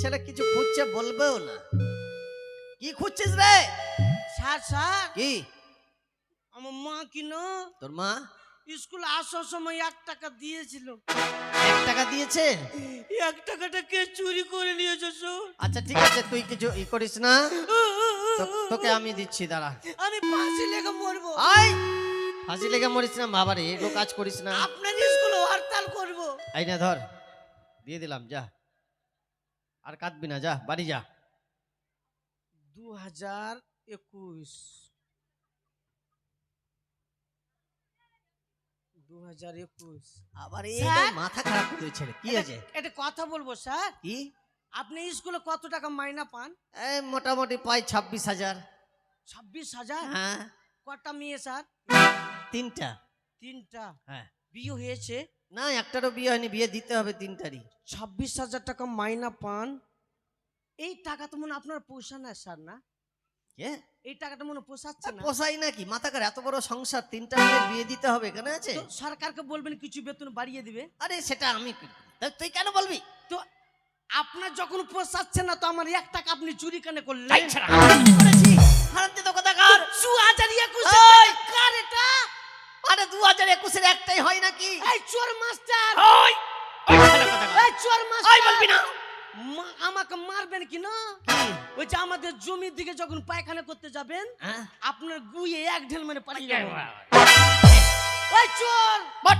ছেলে কিছু খুঁজছে বলবেও না। কি খুঁজছিস রে? Sir sir. কি? আমার মা কি না তোর মা? স্কুল আসার সময় এক টাকা দিয়েছিল। এক টাকা দিয়েছে? এক টাকাটা কে চুরি করে নিয়েছে আচ্ছা ঠিক আছে তুই কিছু ই করিস না। তোকে আমি দিচ্ছি দাঁড়া। আমি ফাঁসি লেগে মরবো। আই ফাঁসি লেগে মরিস না বাবারে এগুলো কাজ করিস না। আপনার স্কুলে হরতাল করব। এই না ধর। দিয়ে দিলাম যা। আর কাঁদবি না যা বাড়ি যা। দু হাজার একুশ। দু হাজার একুশ। আবার এই মাথা খারাপ করে দিয়েছে কি আছে এটা কথা বলব স্যার। কি? আপনি স্কুলে কত টাকা মাইনা পান? এই মোটামুটি পাই ছাব্বিশ হাজার। ছাব্বিশ হাজার? হ্যাঁ। কটা মেয়ে স্যার? তিনটা। তিনটা। হ্যাঁ। বিয়ে হয়েছে? না একটারও বিয়ে হয়নি বিয়ে দিতে হবে তিন তারিখ। ছাব্বিশ হাজার টাকা মাইনা পান। এই টাকা তো মনে আপনার পোষা না স্যার না? কে? এই টাকাটা মনে পোষাচ্ছে না। পোষাই নাকি মাথা এত বড় সংসার তিনটা মেয়ের বিয়ে দিতে হবে এখানে আছে? তো সরকারকে বলবেন কিছু বেতন বাড়িয়ে দিবে। আরে সেটা আমি তা তুই কেন বলবি? তো আপনার যখন পোষাচ্ছে না তো আমার এক টাকা আপনি চুরি কেন করলেন? একুশের একটাই হয় নাকি? এই চোর মাস্টার! ওই। এই চোর ওই বলবি না। আমাকে মারবেন কি না? ওই যে আমাদের জমির দিকে যখন পায়খানা করতে যাবেন হ্যাঁ? আপনার গুয়ে এক ঢেল মানে পালিয়ে যাব। ওই চোর! বট!